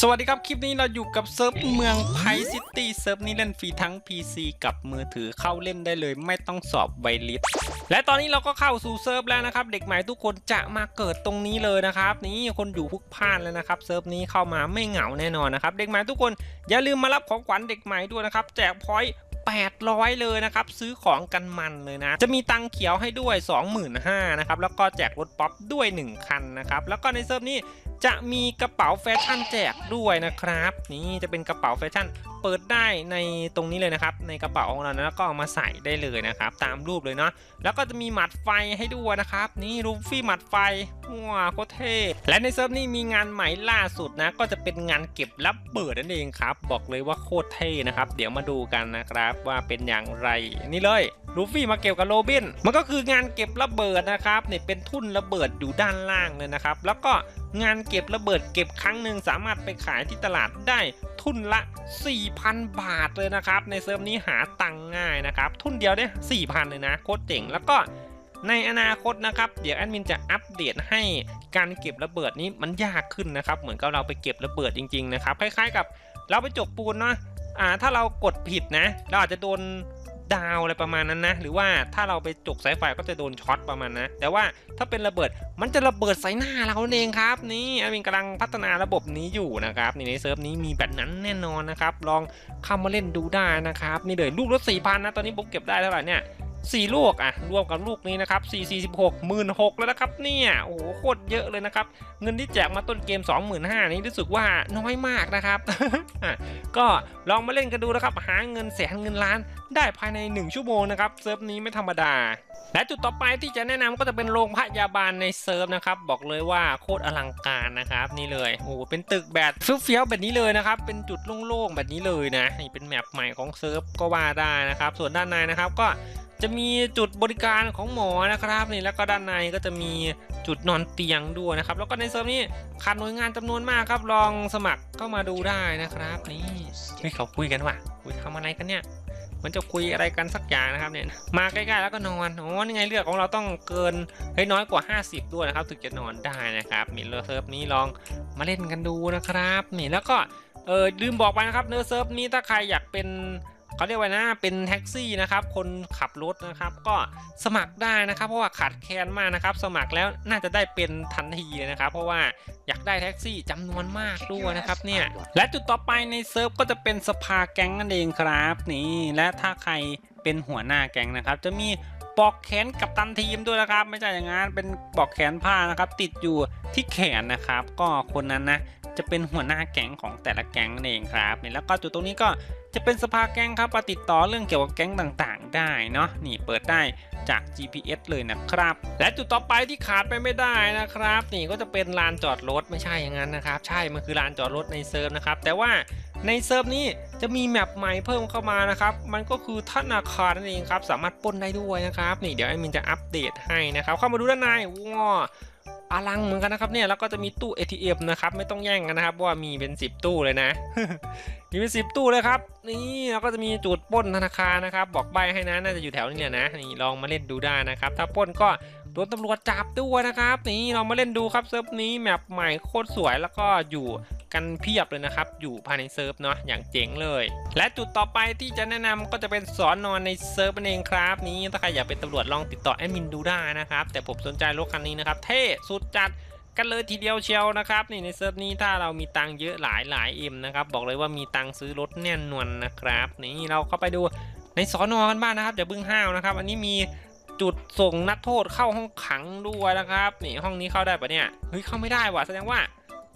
สวัสดีครับ คลิปนี้เราอยู่กับเซิร์ฟเมืองไพซิตี้เซิร์ฟนี้เล่นฟรีทั้ง PC กับมือถือเข้าเล่นได้เลย ไม่ต้องสอบไวลิสและตอนนี้เราก็เข้าสู่เซิร์ฟแล้วนะครับ เด็กใหม่ทุกคนจะมาเกิดตรงนี้เลยนะครับ นี่คนอยู่พุกพล่านแล้วนะครับเซิร์ฟนี้เข้ามาไม่เหงาแน่นอนนะครับ เด็กใหม่ทุกคนอย่าลืมมารับของขวัญเด็กใหม่ด้วยนะครับ แจกพอยต์800 เลยนะครับ ซื้อของกันมันเลยนะ จะมีตังเขียวให้ด้วย 25,000นะครับแล้วก็แจกรถป๊อปด้วย 1 คันนะครับแล้วก็ในเซิร์ฟนี้ จะมีกระเป๋าแฟชั่นแจกด้วยนะครับ นี่จะเป็นกระเป๋าแฟชั่น เปิดได้ในตรงนี้เลยนะครับ ในกระเป๋าของเรานะแล้วก็เอามาใส่ได้เลยนะครับ ตามรูปเลยเนาะแล้วก็จะมีหมัดไฟให้ด้วยนะครับ นี่รูฟี่หมัดไฟว้าวโคตรเท่และในเซิร์ฟนี้มีงานใหม่ล่าสุดนะ ก็จะเป็นงานเก็บรับเบิดนั่นเองครับ บอกเลยว่าโคตรเท่นะครับ เดี๋ยวมาดูกันนะครับว่าเป็นอย่างไรนี่เลยลูฟี่มาเก็บกับโรบินมันก็คืองานเก็บระเบิดนะครับเนี่ยเป็นทุ่นระเบิดอยู่ด้านล่างเลยนะครับ แล้วก็ งานเก็บระเบิดเก็บครั้งหนึ่งสามารถไปขายที่ตลาดได้ทุนละ 4,000 บาทเลยนะครับ ในเซิร์ฟนี้หาตังค์ง่ายนะครับ ทุนเดียวได้ 4,000 เลยนะโคตรเจ๋งแล้วก็ในอนาคตนะครับ เดี๋ยวแอดมินจะอัปเดตให้การเก็บระเบิดนี้มันยากขึ้นนะครับ เหมือนกับเราไปเก็บระเบิดจริงๆนะครับ คล้ายๆกับเราไปจกปูนเนาะอ่าถ้าเรากดผิดนะ เราอาจจะโดน ดาวอะไรประมาณนั้นนะ หรือว่าถ้าเราไปจกสายไฟก็จะโดนช็อตประมาณนะแต่ว่าถ้าเป็นระเบิดมันจะระเบิดใส่หน้าเราเองครับ นี่แอดมินกำลังพัฒนาระบบนี้อยู่นะครับในเซิร์ฟนี้มีแบบนั้นแน่นอนนะครับ ลองเข้ามาเล่นดูได้นะครับนี่เลยลูกรถสี่พันนะตอนนี้ผมเก็บได้เท่าไหร่เนี่ย สี่ลูกอะรวมกับลูกนี้นะครับสี่สี่สิบหกหมื่นหกแล้วนะครับเนี่ยโอ้โหโคตรเยอะเลยนะครับเงินที่แจกมาต้นเกม 25,000นี้รู้สึกว่าน้อยมากนะครับก็ลองมาเล่นกันดูนะครับหาเงินแสนเงินล้านได้ภายใน 1 ชั่วโมงนะครับเซิร์ฟนี้ไม่ธรรมดาและจุดต่อไปที่จะแนะนำก็จะเป็นโรงพยาบาลในเซิร์ฟนะครับบอกเลยว่าโคตรอลังการนะครับนี่เลยโอ้โหเป็นตึกแบบเฟี้ยวแบบนี้เลยนะครับเป็นจุดโล่งๆแบบนี้เลยนะนี่เป็นแมปใหม่ของเซิร์ฟก็ว่าได้นะครับส่วนด้านในนะครับก็ จะมีจุดบริการของหมอนะครับนี่แล้วก็ด้านในก็จะมีจุดนอนเตียงด้วยนะครับ แล้วก็ในเซิร์ฟนี้ขาดหน่วยงานจำนวนมากครับ ลองสมัครเข้ามาดูได้นะครับนี่เฮ้ยเขาคุยกันว่ะคุยทำอะไรกันเนี่ยมันจะคุยอะไรกันสักอย่างนะครับเนี่ยมาใกล้ๆแล้วก็นอนอ๋อนี่ไงเลือกของเราต้องเกินเฮ้ยน้อยกว่า 50 ด้วยนะครับถึงจะนอนได้นะครับมีเนื้อเซิร์ฟนี้ลองมาเล่นกันดูนะครับนี่แล้วก็เออลืมบอกไปนะครับเนื้อเซิร์ฟนี้ถ้าใครอยากเป็น เขาเรียกว่านะเป็นแท็กซี่นะครับ คนขับรถนะครับ ก็สมัครได้นะครับ เพราะว่าขาดแคลนมากนะครับ สมัครแล้วน่าจะได้เป็นทันทีเลยนะครับ เพราะว่าอยากได้แท็กซี่จำนวนมากด้วยนะครับเนี่ยและจุดต่อไปในเซิร์ฟก็จะเป็นสภาแก๊งนั่นเองครับนี่และถ้าใครเป็นหัวหน้าแก๊งนะครับ จะมีปลอกแขนกับตันทีมด้วยนะครับ ไม่ใช่อย่างนั้นเป็นปลอกแขนผ้านะครับ ติดอยู่ที่แขนนะครับ ก็คนนั้นนะ จะเป็นหัวหน้าแก๊งของแต่ละแก๊งนั่นเองครับนี่แล้วก็จุดตรงนี้ก็จะเป็นสภาแก๊งครับมาติดต่อเรื่องเกี่ยวกับแก๊งต่างๆ ได้เนาะนี่เปิดได้จาก GPS เลยนะครับ และจุดต่อไปที่ขาดไปไม่ได้นะครับ นี่ก็จะเป็นลานจอดรถไม่ใช่อย่างนั้นนะครับ ใช่มันคือลานจอดรถในเซิร์ฟนะครับ แต่ว่าในเซิร์ฟนี้จะมีแมปใหม่เพิ่มเข้ามานะครับ มันก็คือธนาคารนั่นเองครับ สามารถป้นได้ด้วยนะครับ นี่เดี๋ยวไอ้มินจะอัปเดตให้นะครับ เข้ามาดูด้านในว้า อลังเหมือนกันนะครับเนี่ยแล้วก็จะมีตู้ ATM นะครับไม่ต้องแย่งกันนะครับว่ามีเป็น 10 ตู้เลยนะมีเป็น 10 ตู้เลยครับ นี่แล้วก็จะมีจุดปล้นธนาคารนะครับ บอกใบให้นะน่าจะอยู่แถวนี้เนี่ยนะนี่ลองมาเล่นดูได้นะครับ ถ้าปล้นก็โดนตำรวจจับด้วยนะครับ นี่ลองมาเล่นดูครับเซิร์ฟนี้แมปใหม่โคตรสวยแล้วก็อยู่ กันเพียบเลยนะครับ อยู่ภายในเซิร์ฟเนาะอย่างเจ๋งเลย และจุดต่อไปที่จะแนะนำก็จะเป็นสอนนอนในเซิร์ฟนั่นเองครับ นี้ถ้าใครอยากเป็นตำรวจลองติดต่อแอดมินดูได้นะครับ แต่ผมสนใจรถคันนี้นะครับ เท่สุดจัดกันเลยทีเดียวเชียวนะครับนี่ในเซิร์ฟนี้ถ้าเรามีตังเยอะหลายหลายเอ็มนะครับบอกเลยว่ามีตังซื้อรถแน่นอนนะครับ นี่เราเข้าไปดูในสอนอกันบ้างนะครับอย่าเพิ่งห้าวนะครับ อันนี้มีจุดส่งนักโทษเข้าห้องขังด้วยนะครับ นี่ห้องนี้เข้าได้ปะเนี่ยเฮ้ยเข้าไม่ได้ว่ะแสดงว่า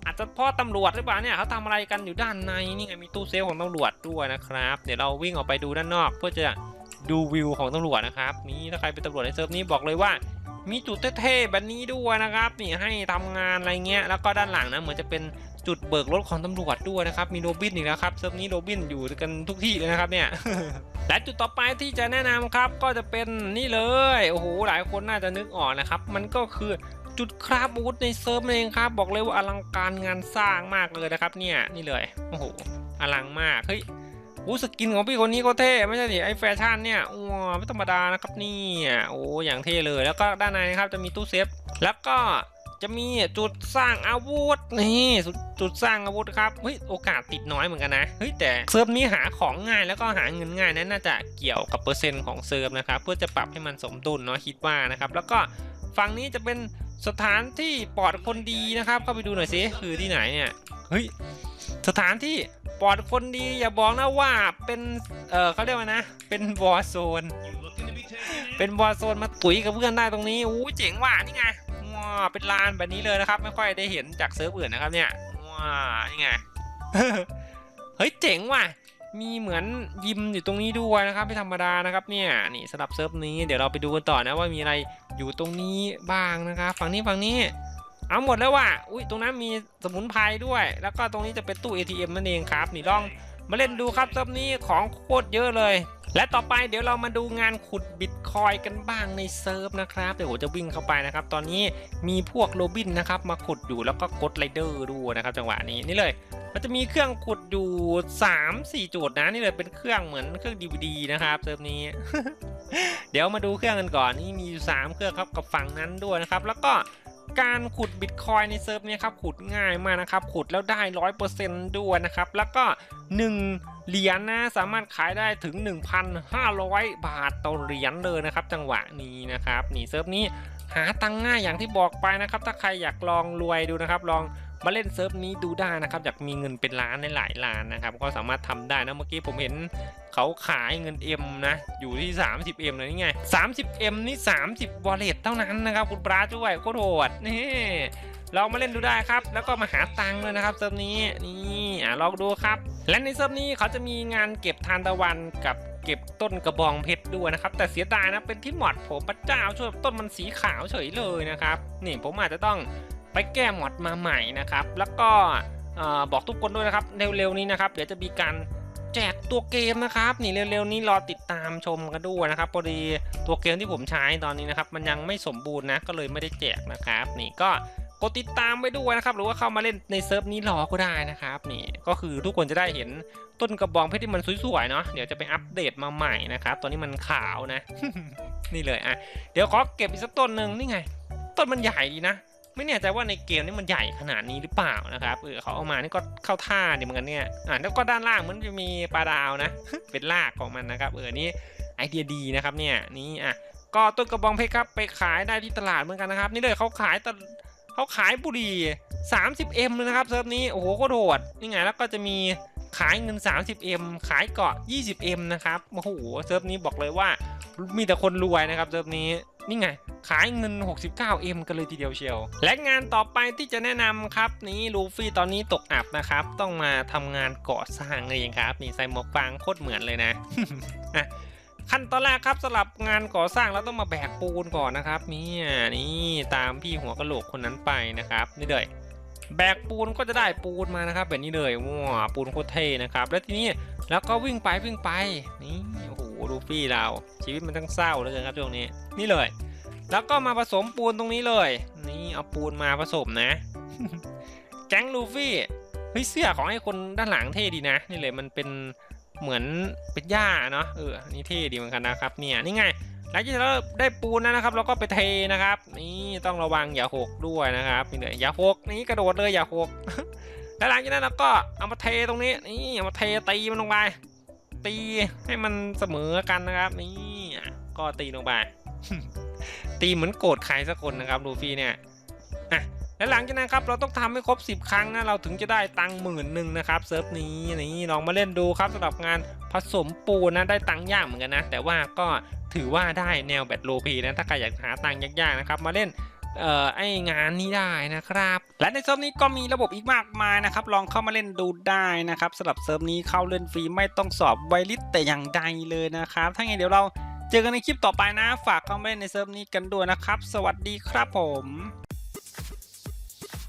อาจจะเพ่อตำรวจหรือเปล่าเนี่ยเขาทำอะไรกันอยู่ด้านในนี่ไงมีตู้เซฟของตำรวจด้วยนะครับ เดี๋ยวเราวิ่งออกไปดูด้านนอก เพื่อจะดูวิวของตำรวจนะครับนี่ถ้าใครเป็นตำรวจในเซิร์ฟนี้บอกเลยว่า มีจุดเท่ๆแบบนี้ด้วยนะครับนี่ให้ทำงานอะไรเงี้ยแล้วก็ด้านหลังนะเหมือนจะเป็นจุดเบิกรถของตำรวจด้วยนะครับมีโรบินอีกแล้วครับเซิร์ฟนี้โรบินอยู่กันทุกที่เลยนะครับเนี่ยและจุดต่อไปที่จะแนะนำครับก็จะเป็นนี่เลยโอ้โหหลายคนน่าจะนึกออกนะครับ มันก็คือ จุดคราบอาวุธในเซิร์ฟนั่นเองครับ บอกเลยว่าอลังการงานสร้างมากเลยนะครับ เนี่ยนี่เลยโอ้โหอลังมากเฮ้ยอู้สกินของพี่คนนี้ก็เท่ไม่ใช่ดิไอแฟชั่นเนี่ยว้วไม่ธรรมดานะครับนี่โอ้อย่างเท่เลยแล้วก็ด้านในนะครับจะมีตู้เซฟ แล้วก็จะมีจุดสร้างอาวุธนี่จุดจุดสร้างอาวุธครับเฮ้ยโอกาสติดน้อยเหมือนกันนะเฮ้ยแต่เซิร์ฟนี้หาของง่ายแล้วก็หาเงินง่ายนั้นน่าจะเกี่ยวกับเปอร์เซ็นต์ของเซิร์ฟนะครับเพื่อจะปรับให้มันสมดุลเนาะคิดว่านะครับแล้วก็ฝั่งนี้จะเป็น สถานที่ปลอดคนดีนะครับ เข้าไปดูหน่อยสิคือที่ไหนเนี่ยเฮ้ยสถานที่ปลอดคนดีอย่าบอกนะว่าเป็นเออเขาเรียกว่านะ เป็นวอร์โซน เป็นวอร์โซนมาตุ๋ยกับเพื่อนได้ตรงนี้อู้เจ๋งว่ะนี่ไงว้าเป็นลานแบบนี้เลยนะครับ ไม่ค่อยได้เห็นจากเซิร์ฟอื่นนะครับเนี่ยว้านี่ไงเฮ้ยเจ๋งว่ะ มีเหมือนยิมอยู่ตรงนี้ด้วยนะครับไม่ธรรมดานะครับเนี่ยนี่สำหรับเซิร์ฟนี้เดี๋ยวเราไปดูกันต่อนะว่ามีอะไรอยู่ตรงนี้บ้างนะครับฝั่งนี้ฝั่งนี้เอาหมดแล้วว่ะอุ้ยตรงนั้นมีสมุนไพรด้วย แล้วก็ตรงนี้จะเป็นตู้ ATM นั่นเองครับนี่ลองมาเล่นดูครับเซิร์ฟนี้ของโคตรเยอะเลย และต่อไปเดี๋ยวเรามาดูงานขุดบิตคอยกันบ้างในเซิร์ฟนะครับเดี๋ยวผมจะวิ่งเข้าไปนะครับ ตอนนี้มีพวกโรบินนะครับมาขุดอยู่แล้วก็กดไรเดอร์ด้วยนะครับ จังหวะนี้นี่เลย มันจะมีเครื่องขุดอยู่ 3 4 จุดนะนี่เลยเป็นเครื่องเหมือนเครื่อง DVD นะครับเซิร์ฟนี้ เดี๋ยวมาดูเครื่องกันก่อนนี่มีอยู่3เครื่องครับกับฝั่งนั้นด้วยนะครับ แล้วก็ การขุดบิตคอยในเซิร์ฟนี้ครับขุดง่ายมากนะครับ ขุดแล้วได้ร้อยเปอร์เซนต์ด้วยนะครับ แล้วก็1เหรียญนะสามารถขายได้ถึง 1,500 บาทต่อเหรียญเลยนะครับ จังหวะนี้นะครับนี่เซิร์ฟนี้หาตังง่ายอย่างที่บอกไปนะครับ ถ้าใครอยากลองรวยดูนะครับลอง มาเล่นเซิร์ฟนี้ดูได้นะครับอยากมีเงินเป็นล้านในหลายล้านนะครับก็สามารถทำได้นะเมื่อกี้ผมเห็นเขาขายเงิน M นะ อยู่ที่ 30M เลยนี่ไง 30M นี่ 30 wallet เท่านั้นนะครับ คุณปราช่วยโคตรโหดนี่ลองมาเล่นดูได้ครับ แล้วก็มาหาตังค์เลยนะครับเซิร์ฟนี้นี่อะลองดูครับ และในเซิร์ฟนี้เขาจะมีงานเก็บทานตะวันกับเก็บต้นกระบองเพชรด้วยนะครับ แต่เสียดายนะเป็นที่หมอดผมพระเจ้าช่วยต้นมันสีขาวเฉยเลยนะครับ นี่ผมอาจจะต้อง ไปแก้หมอดมาใหม่นะครับ แล้วก็บอกทุกคนด้วยนะครับเร็วๆนี้นะครับเดี๋ยวจะมีการแจกตัวเกมนะครับนี่เร็วๆนี้รอติดตามชมกันด้วยนะครับพอดีตัวเกมที่ผมใช้ตอนนี้นะครับมันยังไม่สมบูรณ์นะก็เลยไม่ได้แจกนะครับ นี่ก็กดติดตามไปด้วยนะครับ หรือว่าเข้ามาเล่นในเซิร์ฟนี้รอก็ได้นะครับ นี่ก็คือทุกคนจะได้เห็นต้นกระบองเพชรที่มันสวยๆเนาะเดี๋ยวจะไปอัปเดตมาใหม่นะครับตอนนี้มันขาวนะ นี่เลยอะเดี๋ยวขอเก็บอีกสักต้นหนึ่งนี่ไง ต้นมันใหญ่ดีนะ ไม่แน่ใจว่าในเกมนี่มันใหญ่ขนาดนี้หรือเปล่านะครับเออเขาเอามานี่ก็เข้าท่าเดีเหมือนกันเนี่ยอ่าแล้วก็ด้านล่างมันจะมีปลาดาวนะ เป็นรากของมันนะครับเออนี่ไอเดียดีนะครับเนี่ยนี่อะก็ต้นกระบองเพชรครับไปขายได้ที่ตลาดเหมือนกันนะครับ นี่เลยเขาขายตเขาขายบุหรี่ 30M เลยนะครับเซิร์ฟนี้โอ้โหก็โดดนี่ไงแล้วก็จะมีขายเงิน 30M ขายเกาะ 20M นะครับโอ้โหเซิร์ฟนี้บอกเลยว่ามีแต่คนรวยนะครับเซิร์ฟนี้ นี่ไง ขายเงิน 69M กันเลยทีเดียวเชียว และงานต่อไปที่จะแนะนำครับนี้ลูฟี่ตอนนี้ตกอับนะครับ ต้องมาทำงานก่อสร้างเลยเองครับ นี่ใส่หมวกฟางโคตรเหมือนเลยนะอะขั้นตอนแรกครับสำหรับงานก่อสร้างเราต้องมาแบกปูนก่อนนะครับนี่นี่ตามพี่หัวกะโหลกคนนั้นไปนะครับนี่เลยแบกปูนก็จะได้ปูนมานะครับแบบนี้เลยว้าปูนโคตรเท่นะครับ แล้วทีนี้แล้วก็วิ่งไปวิ่งไปนี่ ลูฟี่เรา ชีวิตมันทั้งเศร้าเหลยครับช่วงนี้ นี่เลย แล้วก็มาผสมปูนตรงนี้เลย นี่เอาปูนมาผสมนะ แก๊งลูฟี่เฮ้ยเสื้อของไอ้คนด้านหลังเท่ดีนะ นี่เลยมันเป็นเหมือนเป็นหญ้าเนาะเออนนี่เท่ดีเหมือนกันนะครับเนี่ยนี่ไงหลังจากเราได้ปูนแล้วนะครับ เราก็ไปเทนะครับ นี่ต้องระวังอย่าหกด้วยนะครับนี่เลยอย่าหกนี่กระโดดเลยอย่าหกแล้วหลังจากนั้นเราก็เอามาเทตรงนี้นี่เอามาเทตีมันลงไป ตีให้มันเสมอกันนะครับนี่ก็ตีลงไปตีเหมือนโกรธใครสักคนนะครับลูฟี่เนี่ยอะและหลังจากนั้นครับเราต้องทำให้ครบ 10 ครั้งนะเราถึงจะได้ตังค์หมื่นหนึ่งนะครับเซิร์ฟนี้นี่ลองมาเล่นดูครับสำหรับงานผสมปูนะได้ตังค์ยากเหมือนกันนะ แต่ว่าก็ถือว่าได้แนวแบบโลพีนะถ้าใครอยากหาตังค์ยากๆนะครับมาเล่น เอ่อไองานนี้ได้นะครับ และในเซิร์ฟนี้ก็มีระบบอีกมากมายนะครับ ลองเข้ามาเล่นดูได้นะครับสำหรับเซิร์ฟนี้เข้าเล่นฟรีไม่ต้องสอบไวลิสแต่อย่างใดเลยนะครับ ถ้าไงเดี๋ยวเราเจอกันในคลิปต่อไปนะ ฝากเข้ามาเล่นในเซิร์ฟนี้กันด้วยนะครับ สวัสดีครับผม